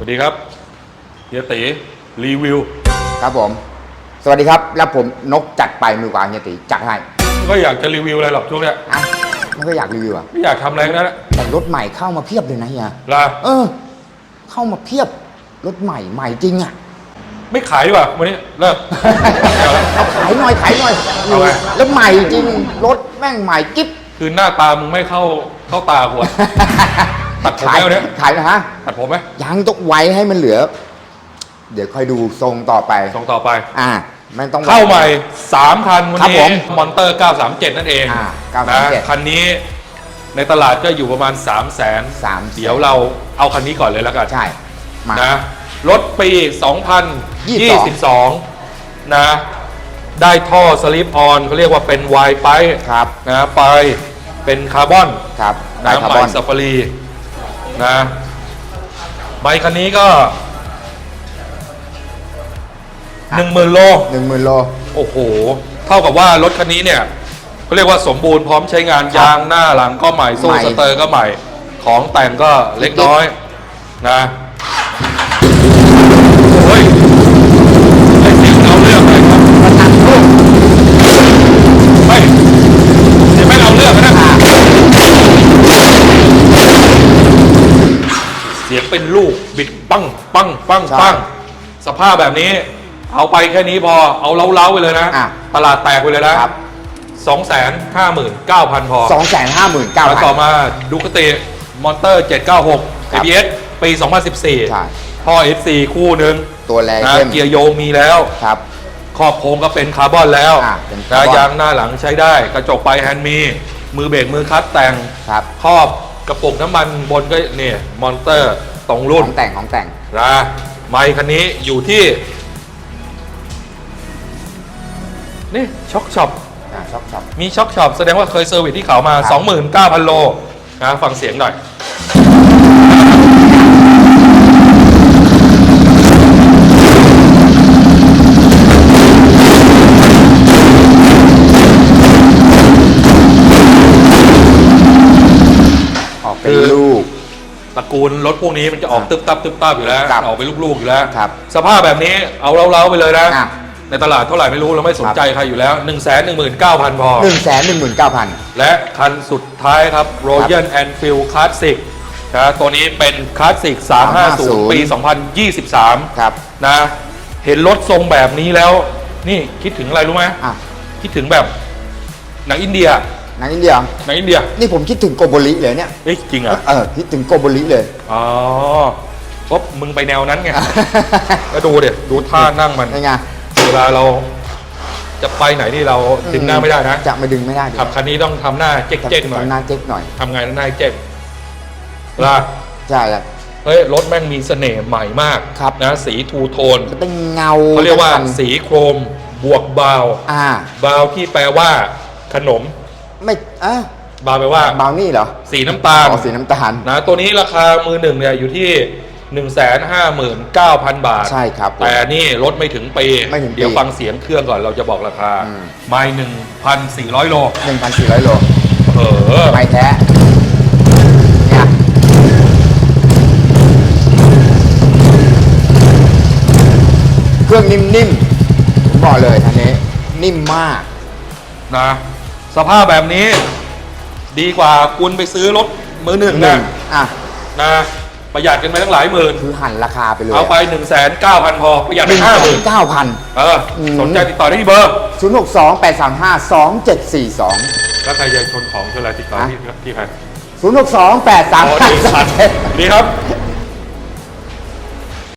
วัสดีครับเฮียตีรีวิวครับผม สวัสดีครับ แล้วผมนกจัดไปมือกวางเฮียตีจัดให้ก็อยากจะรีวิวอะไรหรอกช่วงเนี้ยอะมันก็อยากรีวิวอะไม่อยากทำอะไรทั้งนั้นแหละแต่รถใหม่เข้ามาเพียบเลยนะเฮียลาเออ เข้ามาเพียบรถใหม่ใหม่จริงอะไม่ขายดีกว่าวันนี้เลิกไม่เอาละขายหน่อยขายหน่อยเอาไงแล้วใหม่จริงรถแม่งใหม่กิ๊บ คือหน้าตามึงไม่เข้าเข้าตากูอะ ตัดผมขายแล้วเนี่ยขายนะฮะตัดผมไหมยังต้องไว้ให้มันเหลือ เดี๋ยวค่อยดูทรงต่อไปส่งต่อไป อ่ามันต้องเข้าใหม่3คันวันครับนี้ผมมอนเตอร์ 937 นั่นเองอ่านะ937คันนี้ในตลาดก็อยู่ประมาณ 3 0 0 0 0นสามเดี๋ยวเราเอาคันนี้ก่อนเลยแล้วกันใช่มานะรถปี 2022 นะ ได้ท่อสลิปออนเขาเรียกว่าเป็นไวไปครับนะไปเป็นคาร์บอนครับได้นะคาร์ใหบม่อนซาฟารี นะใบคันนี้ก็หนึ่งหมื่นโล หนึ่งหมื่นโล โอ้โห เท่ากับว่ารถคันนี้เนี่ยเขาเรียกว่าสมบูรณ์พร้อมใช้งานครับยางหน้าหลังก็ใหม่โซ่ใหม่ สเตอร์ก็ใหม่ ของแต่งก็เล็กน้อยนะเฮ้ยไอ้เสียงเอาเรื่องเลยครับ ประทับลูก ไม่เสียงไม่เอาเรื่องนะ เสียงเป็นลูกบิดปังปังปังปังสภาพแบบนี้ เอาไปแค่นี้พอเอาเล้าๆไปเลยนะ อะ ตลาดแตกไปเลยนะครับ สองแสนห้าหมื่นเก้าพันพอสองแสนห้าหมื่นเก้าแล้วพันต่อมาดูคติมอนเตอร์ 796 ครับ ABS ปี ใช่ 2014ท่อ FC คู่หนึ่งตัวแรงนะเข้มเกียร์โยงมีแล้ว ครับ ขอบโครงก็เป็นคาร์บอนแล้วอะเป็นนะคาร์บอน ยางหน้าหลังใช้ได้ กระจกไปแฮนด์มี มือเบรกมือคลัตช์แต่ง ครับ ครอบกระปุกน้ำมันบนก็เนี่ยมอนเตอร์ ตรงขรุ่นองแต่งของแต่ง นะไมค์คันนี้อยู่ที่ นี่ช็อคช็อป อ่าช็อปช็อปมีช็อคช็อปแสดงว่าเคยเซอร์วิสที่เขามาครับ29,000 โลนะฟังเสียงหน่อย กูลรถพวกนี้มันจะออกอะตึ๊บตับตึ๊บตับอยู่แล้วครับออกเป็นลูกๆอยู่แล้วครับสภาพแบบนี้เอาเล้าๆไปเลยนะอะในตลาดเท่าไหร่ไม่รู้เราไม่สนใจใครอยู่แล้ว 1 1 9 0 0 0 พอ หนึ่งแสนหนึ่งหมื่นเก้าพัน และคันสุดท้ายครับ Royal Enfield Classic นะตัวนี้เป็น Classic 350ปี 2023 ครับ นะเห็นรถทรงแบบนี้แล้ว นี่คิดถึงอะไรรู้ไหมอะ คิดถึงแบบหนังอินเดีย หนังอินเดียหนังอินเดียนี่ผมคิดถึงโกโบริเลยเนี่ยเอ้ยจริงเหรอเออคิดถึงโกโบริเลยอ๋อเพราะมึงไปแนวนั้นไงก็ดูเดี๋ยดูท่านั่งมันยังไงเวลาเราจะไปไหนนี่เราดึงหน้าไม่ได้นะจะไม่ดึงไม่ได้ขับคันนี้ต้องทำหน้าเจ๊กๆหน่อยทำหน้าเจ๊กหน่อยทำไงหน้าเจ๊กล่ะใช่ครับเฮ้ยรถแม่งมีเสน่ห์ใหม่มากครับนะสีทูโทนมันเป็นเงาเขาเรียกว่าทั้งคันสีโครมบวกบาวอ่าบาวที่แปลว่าขนม ไม่อะบาวแปลว่าบาวนี่เหรอสีน้ำตาล อ๋อสีน้ำตาล นะตัวนี้ราคามือหนึ่งเนี่ยอยู่ที่ 1 5 9 0 0 0 บาทใช่ครับผมแต่นี่รถไม่ถึงปี ไม่ถึงปีเดี๋ยวฟังเสียงเครื่องก่อนเราจะบอกราคา อืม ไม่หนึ่งพันสี่ร้อยโลหนึ่งพันสี่ร้อยโลเออไม่แท้เนี่ยเครื่องนิ่มๆผมบอกเลยอันนี้ นิ่มมาก นะ สภาพแบบนี้ ดีกว่าคุณไปซื้อรถมือหนึ่งหนึ่นะงอะ นะประหยัดกันไปตั้งหลายหมื่น คือหันราคาไปเลยเอาไป1นึ่งแสนเก้าพันพอประหยัดหไปนึ่งห้าแสหมื่นนเก้าพัน เอออมสนใจติดต่อได้ที่เบอร์ ศูนย์หกสองแปดสามห้าสองเจ็ดสี่สอง แล้วใครจะชนของชนอะไรติดต่อที่ที่ใครศูนย์หกสองแปดสามอ๋อห้าดีครับดีครับ